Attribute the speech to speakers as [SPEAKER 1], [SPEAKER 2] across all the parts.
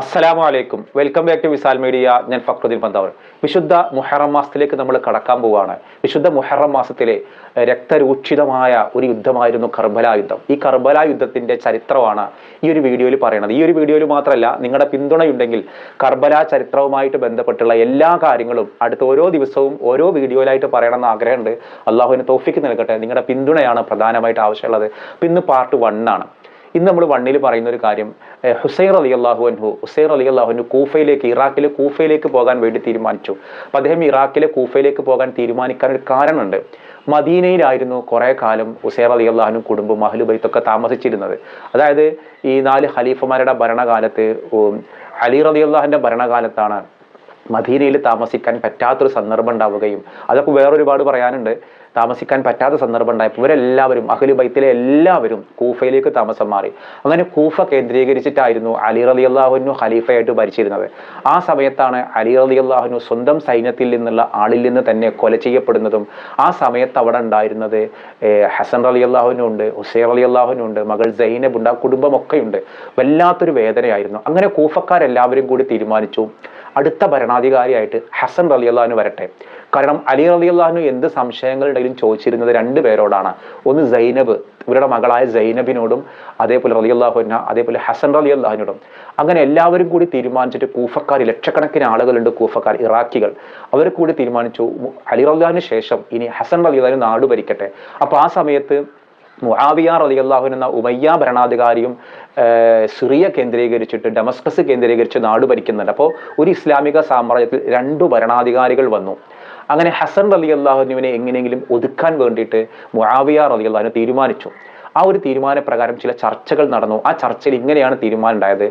[SPEAKER 1] അസ്സലാമു അലൈക്കും. Welcome back to Visal media ഞാൻ ഫക്രുദ്ദീൻ പന്താവർ വിശുദ്ധ മുഹറം മാസത്തിലേക്ക് നമ്മൾ കടക്കാൻ പോവുകയാണ് വിശുദ്ധ മുഹറം മാസത്തിലെ രക്തരൂക്ഷിതമായ ഒരു യുദ്ധമായിരുന്നു കർബല യുദ്ധം. ഈ കർബല യുദ്ധത്തിന്റെ ചരിത്രമാണ് ഈ ഒരു വീഡിയോയിൽ പറയുന്നത്. ഈ ഒരു വീഡിയോയിൽ മാത്രമല്ല നിങ്ങളുടെ പിന്തുണയുണ്ടെങ്കിൽ കർബല ചരിത്രവുമായിട്ട് ബന്ധപ്പെട്ടുള്ള എല്ലാ കാര്യങ്ങളും അടുത്ത ഓരോ ദിവസവും ഓരോ വീഡിയോയിലായിട്ട് പറയണമെന്ന് ആഗ്രഹമുണ്ട്. അള്ളാഹുവിന് തോഫിക്ക് നൽകട്ടെ. നിങ്ങളുടെ പിന്തുണയാണ് പ്രധാനമായിട്ട് ആവശ്യമുള്ളത്. പിന്നെ പാർട്ട് വൺ ആണ്. ഇന്ന് നമ്മൾ വണ്ണിൽ പറയുന്ന ഒരു കാര്യം ഹുസൈർ അലി അള്ളാഹു അൻഹു ഹുസൈർ അലി അള്ളാഹുനു കൂഫയിലേക്ക് ഇറാഖിലെ കൂഫയിലേക്ക് പോകാൻ വേണ്ടി തീരുമാനിച്ചു. അപ്പം അദ്ദേഹം ഇറാഖിലെ കൂഫയിലേക്ക് പോകാൻ തീരുമാനിക്കാൻ ഒരു കാരണമുണ്ട്. മദീനയിലായിരുന്നു കുറേ കാലം ഹുസൈർ അലി അള്ളാഹുനും കുടുംബം അഹ്ലുബൈത്തൊക്കെ താമസിച്ചിരുന്നത്. അതായത് ഈ നാല് ഖലീഫമാരുടെ ഭരണകാലത്ത് അലി അലി അള്ളാഹിന്റെ ഭരണകാലത്താണ് മദീനയിൽ താമസിക്കാൻ പറ്റാത്തൊരു സന്ദർഭം ഉണ്ടാവുകയും അതൊക്കെ വേറൊരുപാട് പറയാനുണ്ട്. താമസിക്കാൻ പറ്റാത്ത സന്ദർഭം ഉണ്ടായപ്പോൾ ഇവരെല്ലാവരും അഹ്ലു ബൈത്തിലെ എല്ലാവരും കൂഫയിലേക്ക് താമസം മാറി. അങ്ങനെ കൂഫ കേന്ദ്രീകരിച്ചിട്ടായിരുന്നു അലി റലി അള്ളാഹുനു ഖലീഫയായിട്ട് ഭരിച്ചിരുന്നത്. ആ സമയത്താണ് അലി റലി അള്ളാഹുനു സ്വന്തം സൈന്യത്തിൽ നിന്നുള്ള ആളിൽ നിന്ന് തന്നെ കൊല ചെയ്യപ്പെടുന്നതും ആ സമയത്ത് അവിടെ ഉണ്ടായിരുന്നത് ഹസൻ അലി അള്ളാഹുനു ഉണ്ട് ഹുസൈൻ അള്ളാഹുനു ഉണ്ട് മകൾ സൈനബ് ഉണ്ട് കുടുംബമൊക്കെ ഉണ്ട് വല്ലാത്തൊരു വേദനയായിരുന്നു. അങ്ങനെ കൂഫക്കാരെല്ലാവരും കൂടി തീരുമാനിച്ചു. അടുത്ത ഭരണാധികാരിയായിട്ട് ഹസൻ അലി അള്ളാഹുന് വരട്ടെ. കാരണം അലി അലി അള്ളാഹുനു എന്ത് സംശയങ്ങളുടെയും ചോദിച്ചിരുന്നത് രണ്ട് പേരോടാണ്. ഒന്ന് സൈനബ് ഇവരുടെ മകളായ സൈനബിനോടും അതേപോലെ റലി അള്ളാഹുന അതേപോലെ ഹസൻ റലി അള്ളാഹുനോടും അങ്ങനെ എല്ലാവരും കൂടി തീരുമാനിച്ചിട്ട് കൂഫക്കാർ ലക്ഷക്കണക്കിന് ആളുകളുണ്ട് കൂഫക്കാർ ഇറാഖികൾ. അവർ കൂടി തീരുമാനിച്ചു അലി അള്ളാഹിന് ശേഷം ഇനി ഹസൻ അലി അള്ളാഹു നാട് ഭരിക്കട്ടെ. അപ്പോൾ ആ സമയത്ത് മുആവിയ റളിയല്ലാഹു എന്ന ഉമയ്യ ഭരണാധികാരിയും സിറിയ കേന്ദ്രീകരിച്ചിട്ട് ഡമസ്കസ് കേന്ദ്രീകരിച്ച് നാട് ഭരിക്കുന്നുണ്ട്. അപ്പോൾ ഒരു ഇസ്ലാമിക സാമ്രാജ്യത്തിൽ രണ്ടു ഭരണാധികാരികൾ വന്നു. അങ്ങനെ ഹസൻ റലി അള്ളാഹുനുവിനെ എങ്ങനെയെങ്കിലും ഒതുക്കാൻ വേണ്ടിയിട്ട് മുഹാബിയ റലി അള്ളാഹുനെ തീരുമാനിച്ചു. ആ ഒരു തീരുമാനപ്രകാരം ചില ചർച്ചകൾ നടന്നു. ആ ചർച്ചയിൽ ഇങ്ങനെയാണ് തീരുമാനം ഉണ്ടായത്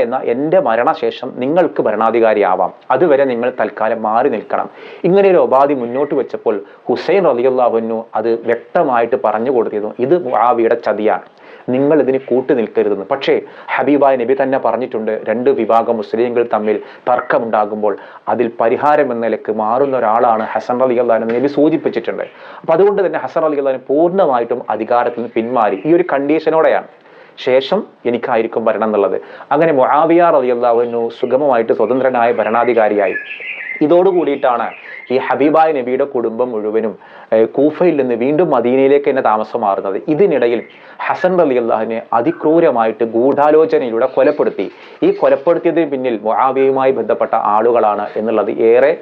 [SPEAKER 1] എന്ന എന്റെ മരണശേഷം നിങ്ങൾക്ക് ഭരണാധികാരിയാവാം. അതുവരെ നിങ്ങൾ തൽക്കാലം മാറി നിൽക്കണം. ഇങ്ങനെ ഒരു ഉപാധി മുന്നോട്ട് വെച്ചപ്പോൾ ഹുസൈൻ റലിയുള്ളാഹുനു അത് വ്യക്തമായിട്ട് പറഞ്ഞു കൊടുത്തിരുന്നു. ഇത് മുആവിയുടെ ചതിയാണ്. നിങ്ങൾ ഇതിന് കൂട്ടു നിൽക്കരുതെന്ന്. പക്ഷേ ഹബീബായ നബി തന്നെ പറഞ്ഞിട്ടുണ്ട് രണ്ട് വിഭാഗം മുസ്ലിങ്ങൾ തമ്മിൽ തർക്കമുണ്ടാകുമ്പോൾ അതിൽ പരിഹാരം എന്ന നിലയ്ക്ക് മാറുന്ന ഒരാളാണ് ഹസൻ അലി അള്ളഹാൻ നബി സൂചിപ്പിച്ചിട്ടുണ്ട്. അപ്പം അതുകൊണ്ട് തന്നെ ഹസൻ അലി അള്ളഹാൻ പൂർണമായിട്ടും അധികാരത്തിൽ നിന്ന് പിന്മാറി. ഈ ഒരു കണ്ടീഷനോടെയാണ്. ശേഷം എനിക്കായിരിക്കും ഭരണം എന്നുള്ളത്. അങ്ങനെ മൊഹാവിയ അള്ളാഹുനു സുഗമമായിട്ട് സ്വതന്ത്രനായ ഭരണാധികാരിയായി. ഇതോടുകൂടിയിട്ടാണ് ഈ ഹബീബായ നബിയുടെ കുടുംബം മുഴുവനും കൂഫയിൽ നിന്ന് വീണ്ടും മദീനയിലേക്ക് തന്നെ താമസം മാറുന്നത്. ഇതിനിടയിൽ ഹസൻ അലി അള്ളാഹിനെ അതിക്രൂരമായിട്ട് ഗൂഢാലോചനയിലൂടെ കൊലപ്പെടുത്തി. ഈ കൊലപ്പെടുത്തിയതിന് പിന്നിൽ മൊഹാബിയുമായി ബന്ധപ്പെട്ട ആളുകളാണ് എന്നുള്ളത് ഏറെ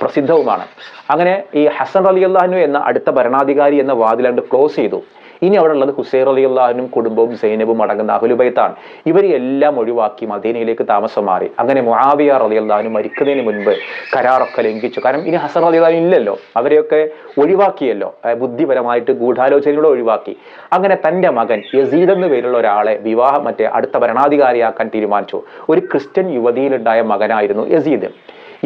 [SPEAKER 1] പ്രസിദ്ധവുമാണ്. അങ്ങനെ ഈ ഹസൻ അലി അള്ളാഹിനു എന്ന അടുത്ത ഭരണാധികാരി എന്ന വാതിലാണ്ട് ക്ലോസ് ചെയ്തു. ഇനി അവിടെ ഉള്ളത് ഹുസൈർ അലി അള്ളാഹുനും കുടുംബവും സൈനബും അടങ്ങുന്ന അഹുലുബൈത്താണ് ഇവരെ എല്ലാം ഒഴിവാക്കി മദീനയിലേക്ക് താമസം മാറി. അങ്ങനെ മുആവിയ അലി അള്ളഹാനും മരിക്കുന്നതിന് മുൻപ് കരാറൊക്കെ ലംഘിച്ചു. കാരണം ഇനി ഹസൻ അലി അള്ളഹാൻ ഇല്ലല്ലോ. അവരെയൊക്കെ ഒഴിവാക്കിയല്ലോ. ബുദ്ധിപരമായിട്ട് ഗൂഢാലോചനയിലൂടെ ഒഴിവാക്കി. അങ്ങനെ തന്റെ മകൻ യസീദ് എന്ന് പേരുള്ള ഒരാളെ വിവാഹം മറ്റേ അടുത്ത ഭരണാധികാരിയാക്കാൻ തീരുമാനിച്ചു. ഒരു ക്രിസ്ത്യൻ യുവതിയിലുണ്ടായ മകനായിരുന്നു യസീദ്.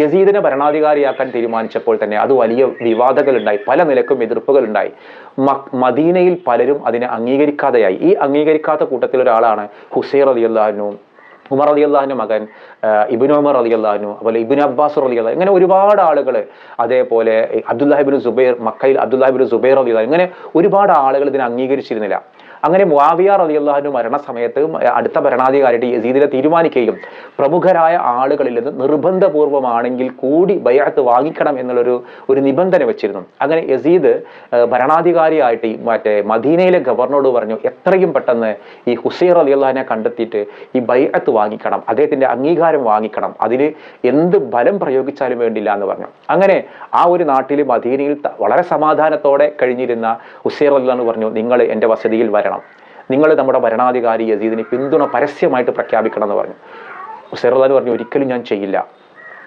[SPEAKER 1] യസീദിനെ ഭരണാധികാരിയാക്കാൻ തീരുമാനിച്ചപ്പോൾ തന്നെ അത് വലിയ വിവാദങ്ങളുണ്ടായി പല നിലക്കും എതിർപ്പുകളുണ്ടായി. മദീനയിൽ പലരും അതിനെ അംഗീകരിക്കാതെയായി. ഈ അംഗീകരിക്കാത്ത കൂട്ടത്തിൽ ഒരാളാണ് ഹുസൈർ അലി അള്ളാഹനു ഉമർ അലി അള്ളാഹിന്റെ മകൻ ഇബിൻ ഉമർ അലി അള്ളാഹിനു അതുപോലെ ഇബിൻ അബ്ബാസ് അലി അള്ളാഹ് ഇങ്ങനെ ഒരുപാട് ആളുകൾ അതേപോലെ അബ്ദുല്ലാഹിബിൻ സുബൈർ മക്കയിൽ അബ്ദുല്ലാഹിബിൻ സുബൈർ അലി അള്ളാഹ് ഇങ്ങനെ ഒരുപാട് ആളുകൾ ഇതിനെ അംഗീകരിച്ചിരുന്നില്ല. അങ്ങനെ മുആവിയ റളിയല്ലാഹു മരണസമയത്ത് അടുത്ത ഭരണാധികാരിയുടെ യസീദിനെ തീരുമാനിക്കുകയും പ്രമുഖരായ ആളുകളിൽ നിന്ന് നിർബന്ധപൂർവമാണെങ്കിൽ കൂടി ബയ്യാത്ത് വാങ്ങിക്കണം എന്നുള്ളൊരു ഒരു നിബന്ധന വെച്ചിരുന്നു. അങ്ങനെ യസീദ് ഭരണാധികാരിയായിട്ട് മറ്റേ മദീനയിലെ ഗവർണറോട് പറഞ്ഞു എത്രയും പെട്ടെന്ന് ഈ ഹുസൈർ അലി അള്ളഹാനെ കണ്ടെത്തിയിട്ട് ഈ ബൈഅത്ത് വാങ്ങിക്കണം അദ്ദേഹത്തിന്റെ അംഗീകാരം വാങ്ങിക്കണം അതിന് എന്ത് ബലം പ്രയോഗിച്ചാലും വേണ്ടില്ല എന്ന് പറഞ്ഞു. അങ്ങനെ ആ ഒരു നാട്ടിൽ മദീനയിൽ വളരെ സമാധാനത്തോടെ കഴിഞ്ഞിരുന്ന ഹുസൈർ അല്ലാന്ന് പറഞ്ഞു നിങ്ങൾ എന്റെ വസതിയിൽ വരണം. നിങ്ങൾ നമ്മുടെ ഭരണാധികാരി യസീദിന് പിന്തുണ പരസ്യമായിട്ട് പ്രഖ്യാപിക്കണം എന്ന് പറഞ്ഞു. സെറുദാൻ പറഞ്ഞു ഒരിക്കലും ഞാൻ ചെയ്യില്ല.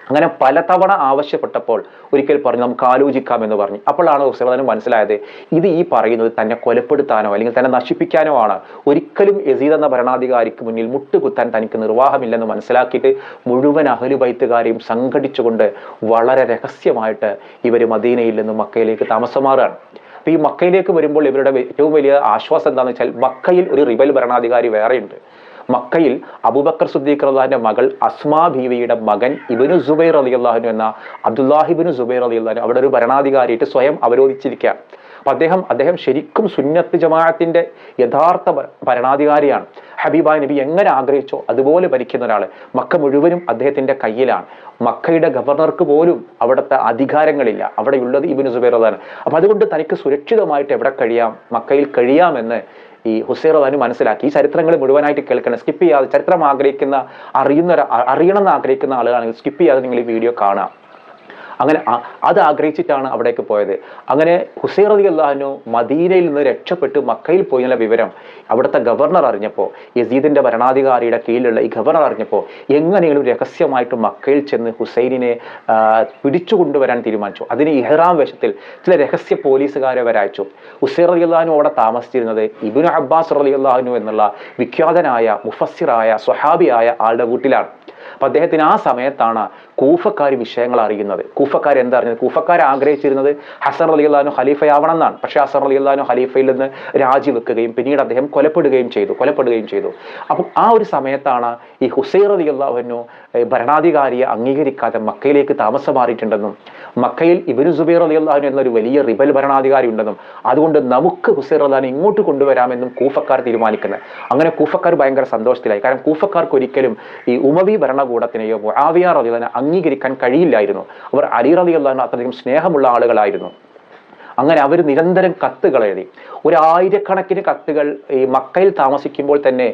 [SPEAKER 1] അങ്ങനെ പലതവണ ആവശ്യപ്പെട്ടപ്പോൾ ഒരിക്കൽ പറഞ്ഞു നമുക്ക് ആലോചിക്കാം എന്ന് പറഞ്ഞു. അപ്പോഴാണ് ഹുസൈൻ മനസ്സിലായത് ഇത് ഈ പറയുന്നത് തന്നെ കൊലപ്പെടുത്താനോ അല്ലെങ്കിൽ തന്നെ നശിപ്പിക്കാനോ ആണ്. ഒരിക്കലും യസീദ് എന്ന ഭരണാധികാരിക്ക് മുന്നിൽ മുട്ടുകുത്താൻ തനിക്ക് നിർവാഹമില്ലെന്ന് മനസ്സിലാക്കിയിട്ട് മുഴുവൻ അഹലുബൈത്തുകാരെയും സംഘടിച്ചുകൊണ്ട് വളരെ രഹസ്യമായിട്ട് ഇവർ മദീനയിൽ നിന്ന് മക്കയിലേക്ക് താമസം മാറുകയാണ് ഈ മക്കയിലേക്ക് വരുമ്പോൾ ഇവരുടെ ഏറ്റവും വലിയ ആശ്വാസം എന്താണെന്ന് വെച്ചാൽ മക്കയിൽ ഒരു റിബൽ ഭരണാധികാരി വേറെയുണ്ട്. മക്കയിൽ അബൂബക്കർ സുദ്ദീഖ് അള്ളാഹിന്റെ മകൾ അസ്മാ ബീവിയുടെ മകൻ ഇബിനു സുബൈർ അലി അള്ളാഹുനു എന്ന അബ്ദുല്ലാഹിബിനു സുബൈർ അലി അള്ളഹാനു അവിടെ ഒരു ഭരണാധികാരിയിട്ട് സ്വയം അവരോധിച്ചിരിക്കുകയാണ് അപ്പം അദ്ദേഹം അദ്ദേഹം ശരിക്കും സുന്നത്ത് ജമാഅത്തിന്റെ യഥാർത്ഥ ഭരണാധികാരിയാണ്. ഹബീബായ് നബി എങ്ങനെ ആഗ്രഹിച്ചോ അതുപോലെ ഭരിക്കുന്ന ഒരാൾ മക്ക മുഴുവനും അദ്ദേഹത്തിന്റെ കയ്യിലാണ്. മക്കയുടെ ഗവർണർക്ക് പോലും അവിടുത്തെ അധികാരങ്ങളില്ല. അവിടെയുള്ളത് ഇബിന് സുബൈർ അതാണ് അപ്പം അതുകൊണ്ട് തനിക്ക് സുരക്ഷിതമായിട്ട് എവിടെ കഴിയാം? മക്കയിൽ കഴിയാമെന്ന് ഈ ഹുസൈൻ റദാനി മനസ്സിലാക്കി. ഈ ചരിത്രങ്ങൾ മുഴുവനായിട്ട് കേൾക്കണം. സ്കിപ്പ് ചെയ്യാതെ ചരിത്രം ആഗ്രഹിക്കുന്ന അറിയുന്ന അറിയണമെന്ന് ആഗ്രഹിക്കുന്ന ആളുകളാണെങ്കിൽ സ്കിപ്പ് ചെയ്യാതെ നിങ്ങൾ ഈ വീഡിയോ കാണാം. അങ്ങനെ അത് ആഗ്രഹിച്ചിട്ടാണ് അവിടേക്ക് പോയത്. അങ്ങനെ ഹുസൈൻ അലി അള്ളാഹനു മദീനയിൽ നിന്ന് രക്ഷപ്പെട്ട് മക്കയിൽ പോയി എന്നുള്ള വിവരം അവിടുത്തെ ഗവർണർ അറിഞ്ഞപ്പോൾ യസീദിന്റെ ഭരണാധികാരിയുടെ കീഴിലുള്ള ഈ ഗവർണർ അറിഞ്ഞപ്പോൾ എങ്ങനെയെങ്കിലും രഹസ്യമായിട്ട് മക്കയിൽ ചെന്ന് ഹുസൈനിനെ പിടിച്ചു കൊണ്ടുവരാൻ തീരുമാനിച്ചു. അതിന് ഇഹ്റാം വേഷത്തിൽ ചില രഹസ്യ പോലീസുകാരെ വരയച്ചു ഹുസൈർ റതി അള്ളഹാനു അവിടെ താമസിച്ചിരുന്നത് ഇബിനു അബ്ബാസ് അലി അള്ളാഹനു എന്നുള്ള വിഖ്യാതനായ മുഫസ്സിറായ സ്വഹാബിയായ ആളുടെ വീട്ടിലാണ്. അപ്പൊ അദ്ദേഹത്തിന് ആ സമയത്താണ് കൂഫക്കാർ വിഷയങ്ങൾ അറിയുന്നത്. കൂഫക്കാർ എന്താ അറിഞ്ഞത്? കൂഫക്കാർ ആഗ്രഹിച്ചിരുന്നത് ഹസൻ അലി അള്ളഹാനു ഖലീഫയാവണം എന്നാണ് പക്ഷേ ഹസർ അലി അള്ളഹാനു ഖലീഫയിൽ നിന്ന് രാജിവെക്കുകയും പിന്നീട് അദ്ദേഹം കൊലപ്പെടുകയും ചെയ്തു കൊലപ്പെടുകയും ചെയ്തു. അപ്പം ആ ഒരു സമയത്താണ് ഈ ഹുസൈർ അലി അള്ളാഹുനു ഭരണാധികാരിയെ അംഗീകരിക്കാതെ മക്കയിലേക്ക് താമസം മാറിയിട്ടുണ്ടെന്നും മക്കയിൽ ഇബിനു സുബൈർ അലി അള്ളാഹുനു എന്നൊരു വലിയ റിബൽ ഭരണാധികാരി ഉണ്ടെന്നും അതുകൊണ്ട് നമുക്ക് ഹുസൈർ അള്ളഹാനെ ഇങ്ങോട്ട് കൊണ്ടുവരാമെന്നും കൂഫക്കാർ തീരുമാനിക്കുന്നത്. അങ്ങനെ കൂഫക്കാർ ഭയങ്കര സന്തോഷത്തിലായി. കാരണം കൂഫക്കാർക്ക് ഒരിക്കലും ഈ ഉമവി ഭരണകൂടത്തിനെയോ മുഹാവിയ റളിയല്ലാഹു അംഗീകരിക്കാൻ കഴിയില്ലായിരുന്നു. അവർ അലി റളി അത്രയും സ്നേഹമുള്ള ആളുകളായിരുന്നു. അങ്ങനെ അവർ നിരന്തരം കത്തുകൾ എഴുതി. ഒരു ആയിരക്കണക്കിന് കത്തുകൾ ഈ മക്കയിൽ താമസിക്കുമ്പോൾ തന്നെ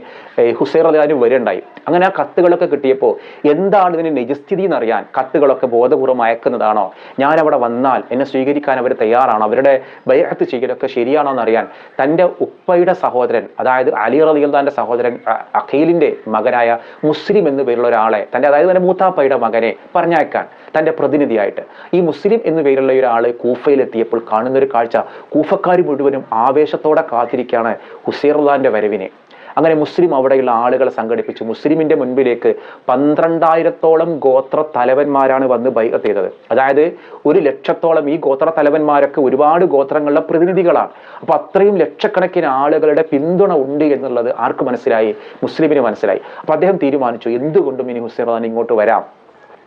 [SPEAKER 1] ഹുസൈൻ അലിയാനും വരുണ്ടായി അങ്ങനെ ആ കത്തുകളൊക്കെ കിട്ടിയപ്പോൾ എന്താണ് ഇതിന് നിജസ്ഥിതി എന്നറിയാൻ കത്തുകളൊക്കെ ബോധപൂർവം അയക്കുന്നതാണോ? ഞാൻ അവിടെ വന്നാൽ എന്നെ സ്വീകരിക്കാൻ അവർ തയ്യാറാണോ? അവരുടെ ബൈഅത്ത് ചെയ്യലൊക്കെ ശരിയാണോ എന്നറിയാൻ തന്റെ ഉപ്പയുടെ സഹോദരൻ അതായത് അലി റളിയല്ലാന്റെ സഹോദരൻ അഖീലിന്റെ മകനായ മുസ്ലിം എന്നു പേരുള്ള ഒരാളെ തന്റെ അതായത് തന്റെ മൂത്താപ്പയുടെ മകനെ പറഞ്ഞയക്കാൻ തന്റെ പ്രതിനിധിയായിട്ട്. ഈ മുസ്ലിം എന്നു പേരുള്ള ഒരാൾ കൂഫയിലെത്തിയപ്പോൾ കാണുന്ന ഒരു കാഴ്ച. കൂഫക്കാർ മുഴുവനും ആവേശത്തോടെ കാത്തിരിക്കുകയാണ് ഹുസൈറുള്ളാന്റെ വരവിനെ. അങ്ങനെ മുസ്ലിം അവിടെയുള്ള ആളുകളെ സംഘടിപ്പിച്ചു. മുസ്ലിമിന്റെ മുൻപിലേക്ക് പന്ത്രണ്ടായിരത്തോളം ഗോത്ര തലവന്മാരാണ് വന്ന് ബൈഅത്ത് ചെയ്തത് അതായത് ഒരു ലക്ഷത്തോളം ഈ ഗോത്ര തലവന്മാരൊക്കെ ഒരുപാട് ഗോത്രങ്ങളുടെ പ്രതിനിധികളാണ്. അപ്പൊ അത്രയും ലക്ഷക്കണക്കിന് ആളുകളുടെ പിന്തുണ ഉണ്ട് എന്നുള്ളത് ആർക്ക് മനസ്സിലായി? മുസ്ലിമിന് മനസ്സിലായി. അപ്പൊ അദ്ദേഹം തീരുമാനിച്ചു എന്തുകൊണ്ടും ഇനി ഹുസൈൻ ഇങ്ങോട്ട് വരാം?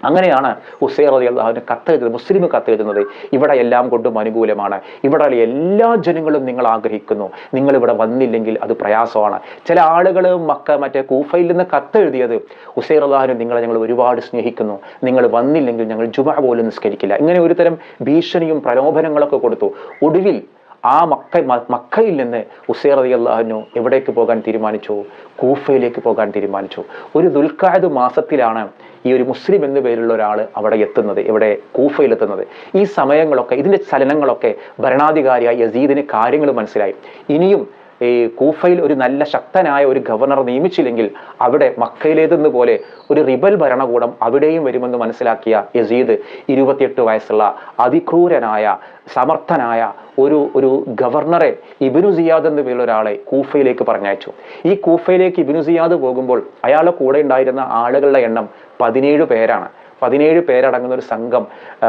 [SPEAKER 1] അങ്ങനെയാണ് ഹുസൈൻ അലി അള്ളാഹുവിന് കത്തെഴുതുന്നത് മുസ്ലിം കത്തെഴുതുന്നത്. ഇവിടെ എല്ലാം കൊണ്ടും അനുകൂലമാണ്. ഇവിടെ എല്ലാ ജനങ്ങളും നിങ്ങൾ ആഗ്രഹിക്കുന്നു. നിങ്ങൾ ഇവിടെ വന്നില്ലെങ്കിൽ അത് പ്രയാസമാണ്. ചില ആളുകൾ മക്ക മറ്റേ കൂഫയിൽ നിന്ന് കത്തെഴുതിയത് ഉസൈർ അള്ളാഹുവിന് നിങ്ങളെ ഞങ്ങൾ ഒരുപാട് സ്നേഹിക്കുന്നു. നിങ്ങൾ വന്നില്ലെങ്കിൽ ഞങ്ങൾ ജുമ പോലും നിസ്കരിക്കില്ല. ഇങ്ങനെ ഒരു തരം ഭീഷണിയും പ്രലോഭനങ്ങളൊക്കെ കൊടുത്തു. ഒടുവിൽ ആ മക്ക മക്കയിൽ നിന്ന് ഉസൈർ അലി അള്ളാഹുനു എവിടേക്ക് പോകാൻ തീരുമാനിച്ചു? കൂഫയിലേക്ക് പോകാൻ തീരുമാനിച്ചു. ഒരു ദുൽഖാദ് മാസത്തിലാണ് ഈ ഒരു മുസ്ലിം എന്ന പേരുള്ള ഒരാൾ അവിടെ എത്തുന്നത് ഇവിടെ കൂഫയിലെത്തുന്നത് ഈ സമയങ്ങളൊക്കെ ഇതിന്റെ ചലനങ്ങളൊക്കെ ഭരണാധികാരിയായ യസീദിന് കാര്യങ്ങൾ മനസ്സിലായി. ഇനിയും ഈ കൂഫയിൽ ഒരു നല്ല ശക്തനായ ഒരു ഗവർണർ നിയമിച്ചില്ലെങ്കിൽ അവിടെ മക്കയിലേതെന്ന് പോലെ ഒരു റിബൽ ഭരണകൂടം അവിടെയും വരുമെന്ന് മനസ്സിലാക്കിയ യസീദ് ഇരുപത്തിയെട്ട് വയസ്സുള്ള അതിക്രൂരനായ സമർത്ഥനായ ഒരു ഒരു ഗവർണറെ ഇബിനു സിയാദ് എന്ന് പേരുള്ള ഒരാളെ കൂഫയിലേക്ക് പറഞ്ഞയച്ചു. ഈ കൂഫയിലേക്ക് ഇബിനു സിയാദ് പോകുമ്പോൾ അയാളെ കൂടെ ഉണ്ടായിരുന്ന ആളുകളുടെ എണ്ണം പതിനേഴ് പേരാണ്. പതിനേഴ് പേരടങ്ങുന്ന ഒരു സംഘം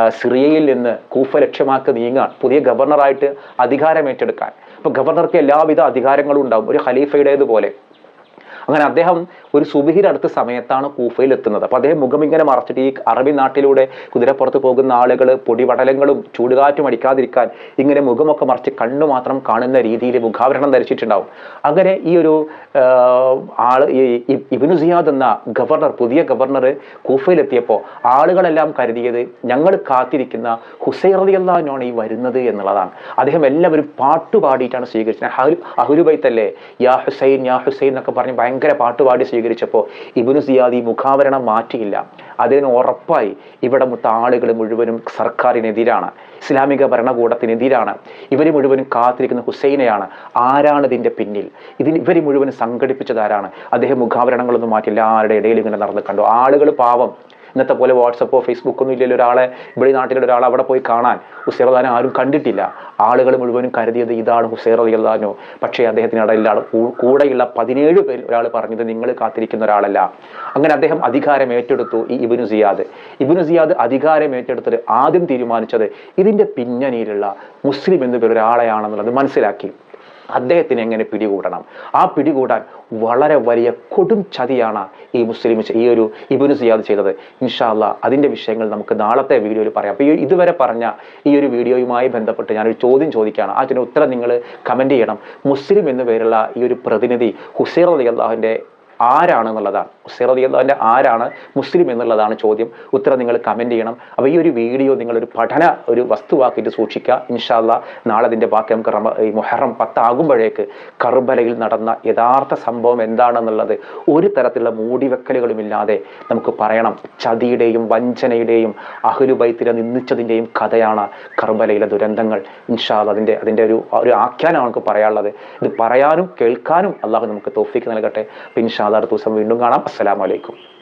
[SPEAKER 1] സിറിയയിൽ നിന്ന് കൂഫ ലക്ഷ്യമാക്കി നീങ്ങാൻ പുതിയ ഗവർണറായിട്ട് അധികാരം അപ്പൊ ഗവർണർക്ക് എല്ലാവിധ അധികാരങ്ങളും ഉണ്ടാവും. ഒരു ഖലീഫയുടേതുപോലെ. അങ്ങനെ അദ്ദേഹം ഒരു സുബഹിയുടെ അടുത്ത സമയത്താണ് കൂഫയിൽ എത്തുന്നത് അപ്പോൾ അദ്ദേഹം മുഖം ഇങ്ങനെ മറച്ചിട്ട് ഈ അറബി നാട്ടിലൂടെ കുതിരപ്പുറത്ത് പോകുന്ന ആളുകൾ പൊടിപടലങ്ങളും ചൂടുകാറ്റും അടിക്കാതിരിക്കാൻ ഇങ്ങനെ മുഖമൊക്കെ മറച്ച് കണ്ണു മാത്രം കാണുന്ന രീതിയിൽ മുഖാവരണം ധരിച്ചിട്ടുണ്ടാവും. അങ്ങനെ ഈ ഒരു ആൾ ഇബിനു സിയാദ് എന്ന ഗവർണർ പുതിയ ഗവർണർ കൂഫയിൽ എത്തിയപ്പോൾ ആളുകളെല്ലാം കരുതിയത് ഞങ്ങൾ കാത്തിരിക്കുന്ന ഹുസൈൻ റളിയല്ലാഹുവിനാണ് ഈ വരുന്നത് എന്നുള്ളതാണ്. അദ്ദേഹം എല്ലാവരും പാട്ടുപാടിയിട്ടാണ് സ്വീകരിച്ചത്. അഹ്ലുബൈത്തല്ലേ? യാ ഹുസൈൻ യാ ഹുസൈൻ എന്നൊക്കെ പറഞ്ഞ് ഭയങ്കര പാട്ടുപാടി സ്വീകരിച്ചപ്പോൾ ഇബ്നു സിയാദ് ഈ മുഖാവരണം മാറ്റിയില്ല. അതിന് ഉറപ്പായി ഇവിടെ മുത്ത ആളുകൾ മുഴുവനും സർക്കാരിനെതിരാണ് ഇസ്ലാമിക ഭരണകൂടത്തിനെതിരാണ്. ഇവർ മുഴുവനും കാത്തിരിക്കുന്ന ഹുസൈനെയാണ്. ആരാണ് ഇതിന്റെ പിന്നിൽ? ഇതിന് ഇവർ മുഴുവനും സംഘടിപ്പിച്ചത് ആരാണ്? അദ്ദേഹം മുഖാവരണങ്ങളൊന്നും മാറ്റി എല്ലാവരുടെ ഇടയിൽ ഇങ്ങനെ നടന്ന് കണ്ടു. ആളുകൾ പാവം. ഇന്നത്തെ പോലെ വാട്സപ്പോ ഫേസ്ബുക്കോ ഒന്നും ഇല്ലല്ലോ ഒരാളെ ഇവിടെ നാട്ടിലുള്ള ഒരാളെ അവിടെ പോയി കാണാൻ. ഹുസൈർ അള്ളഹാനെ ആരും കണ്ടിട്ടില്ല. ആളുകൾ മുഴുവനും കരുതിയത് ഇതാണ് ഹുസൈർ അലി അള്ളഹാനോ പക്ഷേ അദ്ദേഹത്തിന് ഇടയില്ല കൂടെയുള്ള പതിനേഴ് പേര് ഒരാൾ പറഞ്ഞത് നിങ്ങൾ കാത്തിരിക്കുന്ന ഒരാളല്ല. അങ്ങനെ അദ്ദേഹം അധികാരം ഏറ്റെടുത്തു ഈ ഇബിനു സിയാദ്. ഇബിനു സിയാദ് അധികാരം ഏറ്റെടുത്തത് ആദ്യം തീരുമാനിച്ചത് ഇതിന്റെ പിന്നണിയിലുള്ള മുസ്ലിം എന്നു പേര് ഒരാളെയാണെന്നുള്ളത് മനസ്സിലാക്കി. അദ്ദേഹത്തിന് എങ്ങനെ പിടികൂടണം? ആ പിടികൂടാൻ വളരെ വലിയ കൊടും ചതിയാണ് ഈ മുസ്ലിം ഈ ഒരു ഇബുനു സിയാദ് ചെയ്തത്. ഇൻഷാല്ല അതിന്റെ വിഷയങ്ങൾ നമുക്ക് നാളത്തെ വീഡിയോയിൽ പറയാം. അപ്പോൾ ഈ ഇതുവരെ പറഞ്ഞ ഈ ഒരു വീഡിയോയുമായി ബന്ധപ്പെട്ട് ഞാനൊരു ചോദ്യം ചോദിക്കുകയാണ്. അതിന് ഉത്തരം നിങ്ങൾ കമന്റ് ചെയ്യണം. മുസ്ലിം എന്നു പേരുള്ള ഈ ഒരു പ്രതിനിധി ഹുസൈർ അലി അള്ളാഹുവിന്റെ ഹുസൈർ അലി അള്ളാഹിന്റെ ആരാണ് മുസ്ലിം എന്നുള്ളതാണ് ചോദ്യം. ഉത്തരം നിങ്ങൾ കമന്റ് ചെയ്യണം. അപ്പോൾ ഈ ഒരു വീഡിയോ നിങ്ങളൊരു പഠന ഒരു വസ്തുവാക്കിയിട്ട് സൂക്ഷിക്കുക. ഇൻഷാല്ല നാളെ അതിന്റെ ബാക്കി നമുക്ക് റമ ഈ മൊഹറം പത്താകുമ്പോഴേക്ക് കർബലയിൽ നടന്ന യഥാർത്ഥ സംഭവം എന്താണെന്നുള്ളത് ഒരു തരത്തിലുള്ള മൂടിവെക്കലുകളുമില്ലാതെ നമുക്ക് പറയണം. ചതിയുടെയും വഞ്ചനയുടെയും അഹുലുബൈത്തിലെ നിന്ദിച്ചതിന്റെയും കഥയാണ് കർബലയിലെ ദുരന്തങ്ങൾ. ഇൻഷാല്ല അതിന്റെ അതിന്റെ ഒരു ഒരു ആഖ്യാനമാണ് നമുക്ക് പറയാനുള്ളത്. ഇത് പറയാനും കേൾക്കാനും അള്ളാഹു നമുക്ക് തോഫിക്ക് നൽകട്ടെ. ഇൻഷാല്ല അടുത്ത ദിവസം വീണ്ടും കാണാം. അസ്സലാമലൈക്കും